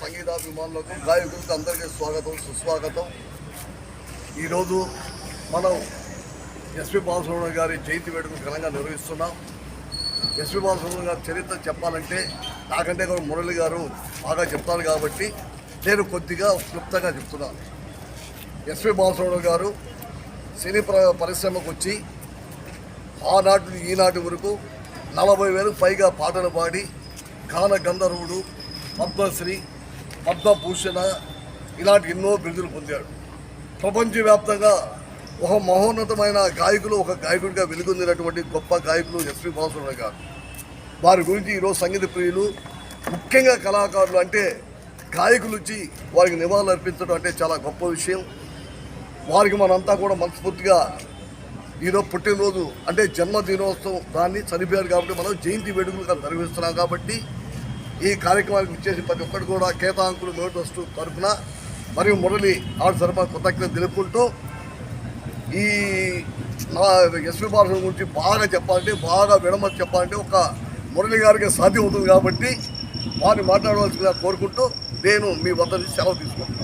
సంగీతాభిమానులకు గాయకులకు అందరికీ స్వాగతం సుస్వాగతం. ఈరోజు మనం ఎస్పి బాలసుబ్రహ్మణ్యం గారి జయంతి వేడుకలు ఘనంగా నిర్వహిస్తున్నాం. ఎస్పి బాలసుబ్రహ్మణ్యం గారి చరిత్ర చెప్పాలంటే నాకంటే కూడా మురళి గారు బాగా చెప్తారు కాబట్టి నేను కొద్దిగా క్లుప్తంగా చెప్తున్నాను ఎస్పి బాలసుబ్రహ్మణ్యం గారు సినీ ప్ర- పరిశ్రమకు వచ్చి ఆనాటి ఈనాటి వరకు నలభై వేలకు పైగా పాటలు పాడి గాన గంధర్వుడు పద్మశ్రీ పద్మభూషణ ఇలాంటి ఎన్నో బిరుదులు పొందాడు ప్రపంచవ్యాప్తంగా ఒక మహోన్నతమైన గాయకులు ఒక గాయకుడిగా వెలుగొందినటువంటి గొప్ప గాయకులు ఎస్పి బాలసుబ్రహ్మణ్యం గారు. వారి గురించి ఈరోజు సంగీత ప్రియులు ముఖ్యంగా కళాకారులు అంటే గాయకులు వచ్చి వారికి నివాళులు అర్పించడం అంటే చాలా గొప్ప విషయం. వారికి మనంతా కూడా మనస్ఫూర్తిగా ఈరోజు పుట్టినరోజు అంటే జన్మదినోత్సవం దాన్ని చనిపోయారు కాబట్టి మనం జయంతి వేడుకలుగా నిర్వహిస్తున్నాం కాబట్టి ఈ కార్యక్రమానికి ఇచ్చేసి ప్రతి ఒక్కరు కూడా కేతాంకులు నోట్ ట్రస్ట్ తరఫున మరియు మురళి ఆవిడ తరఫున కృతజ్ఞత తెలుపుకుంటూ ఈ నా ఎస్పి గురించి బాగా చెప్పాలంటే బాగా విడమతి చెప్పాలంటే ఒక మురళి గారికి సాధ్యం అవుతుంది కాబట్టి వారిని మాట్లాడవలసిందిగా కోరుకుంటూ నేను మీ వద్ద నుంచి సెలవు తీసుకుంటాను